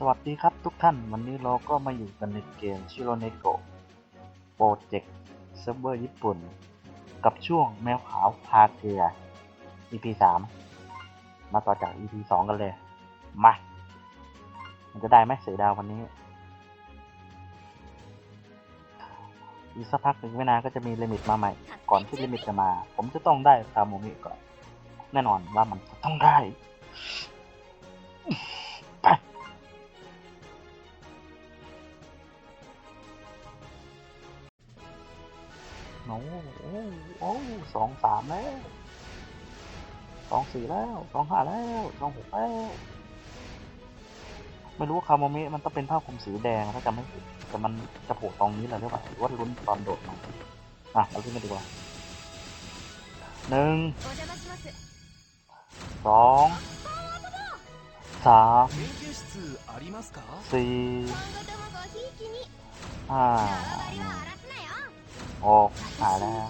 สวัสดีครับทุกท่านวันนี้เราก็มาอยู่กันในเกมชิโรเนโกะโปรเจกต์เซิร์ฟเวอร์ญี่ปุ่น กับช่วงแมวขาวพาเกลือ EP 3 มาต่อจาก EP 2 กันเลย มา มันจะได้ไหมเสียดาววันนี้ อีกสักพักหนึ่งไม่นานก็จะมีลิมิตมาใหม่ ก่อนที่ลิมิตจะมา ผมจะต้องได้ซาโมมิก่อน แน่นอนว่ามันต้องได้ โอ้โอ้สองสามแล้วสองสี่แล้วสองห้าแล้วสองหกแล้วไม่รู้ว่าคาโมเมะมันต้องเป็นผ้าคลุมสีแดงถ้าจะไม่จะมันจะโผล่ตรงนี้แหละหรือเปล่าหรือว่าลุ้นตอนโดดมาอะเราขึ้นกันดีกว่าหนึ่งสองสามสี่ห้า โอ้หายแล้ว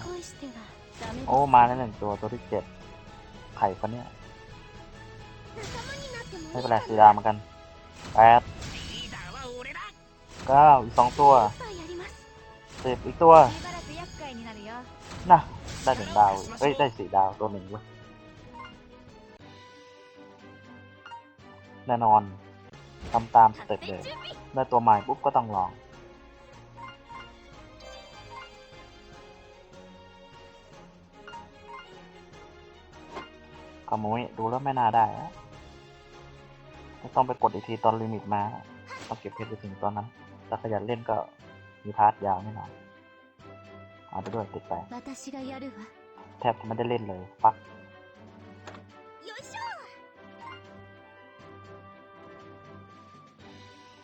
โอ้ มาแล้วหนึ่งตัวตัวที่เจ็ดไข่คนเนี้ยไม่เป็นไรสีดาเมากันแปดเก้าอีกสองตัวสิบอีกตัวน่ะได้หนึ่งดาวเฮ้ยได้สี่ดาวตัวหนึ่งเวะแน่นอนทำตามสเต็ปเลยได้ตัวใหม่ปุ๊บก็ต้องลอง ขโมยดูแล้วไม่น่าได้ต้องไปกดอีกทีตอนลิมิตมาต้องเก็บเพชรไปถึงตอนนั้น ถ้าขยันเล่นก็มีพาร์ทยาวไม่นานเอาไปด้วยติดไปแทบไม่ได้เล่นเลยปัก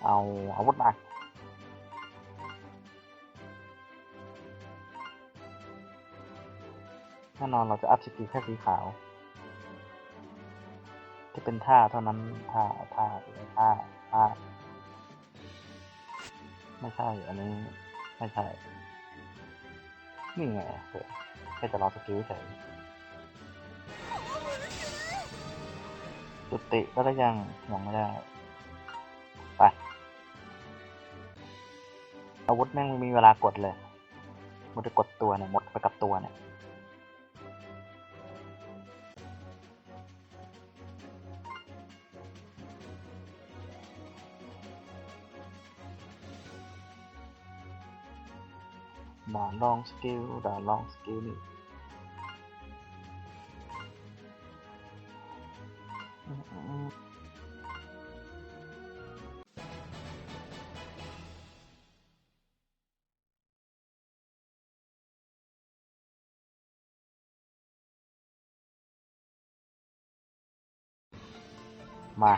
เอาอาวุธมาแน่นอนเราจะอัพสกิลแค่สีขาว จะเป็นท่าเท่านั้นท่าท่าท่าท่าไม่ใช่ อันนี้ ไม่ใช่ นี่ไงเออแค่จะรอสกิลเฉยจุติก็ได้ยังยังไม่ได้ไปอาวุธแม่งไม่มีเวลากดเลยมันจะกดตัวเนี่ยหมดไปกับตัวเนี่ย มาลองสกิลดาลองสกิลนี่มา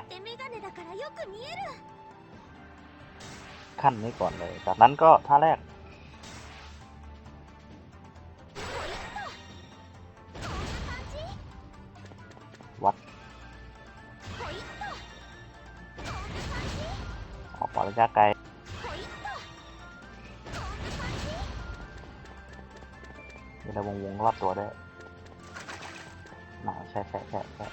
ขั้นนี้ก่อนเลย จากนั้นก็ท่าแรก อระยะไกลมีระวงวงรอบตัวด้วยหนาแช่แช่แช่ใช่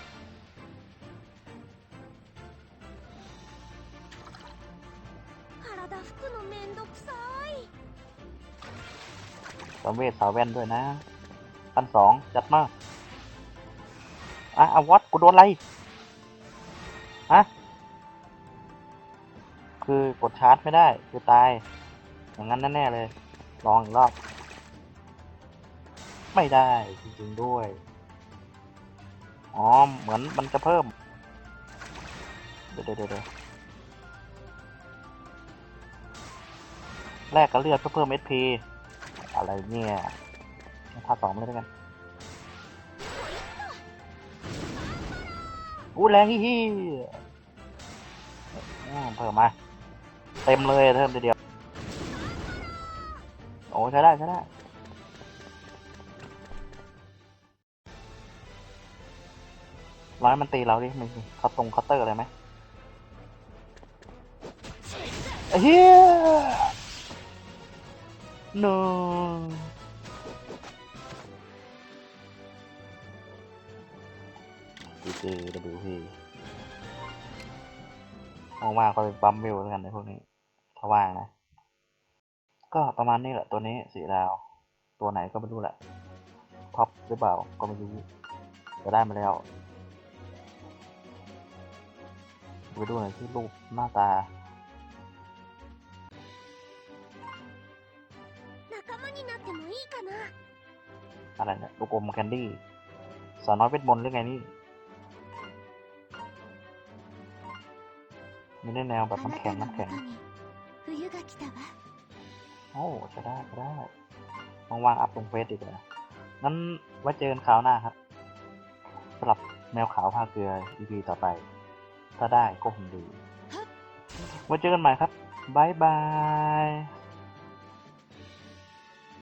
สาวเวทสาวแว่นด้วยนะพันสองจัดมากอะอวัตกูโดนอะไรอะ คือกดชาร์จไม่ได้ คือตาย อย่างนั้นแน่เลย ลองอีกรอบ ไม่ได้จริงๆด้วย อ๋อ เหมือนมันจะเพิ่ม เดี๋ยวเดี๋ยวแลกกับเลือดเพื่อเพิ่ม SP อะไรเนี่ยภาสองไม่ได้วยกันอู้แรงอีฮีอืมเพิ่มมา เต็มเลยเพิ่มทีเดียว โอ้ใช้ได้ใช้ได้ร้อยมันตีเราดิมีเขาตรงเคาน์เตอร์อะไรไหมไอ้เฮีย no ดีเจ WP ไปว่างๆก็ไปบัมเบลแล้วกันในพวกนี้ ว่างนะ ก็ประมาณนี้แหละตัวนี้สีดาว ตัวไหนก็ไม่รู้แหละท็อปหรือเปล่าก็ไม่รู้จะได้มาแล้วไปดูหน่อยที่รูปหน้าตาอะไรเนี่ยลูกอมแคนดี้สาวน้อยเวทมนต์หรือไงนี่ไม่ได้แนวแบบน้ำแข็งน้ำแข็ง 冬が来たわ โอ้จะได้จะได้ว่างๆอัพลงเฟซดีกว่างั้นไว้เจอกันคราวหน้าครับสำหรับแมวขาวผ้าเกลือ EP ต่อไป ถ้าได้ก็คงดี ไว้เจอกันใหม่ครับ บ๊ายบาย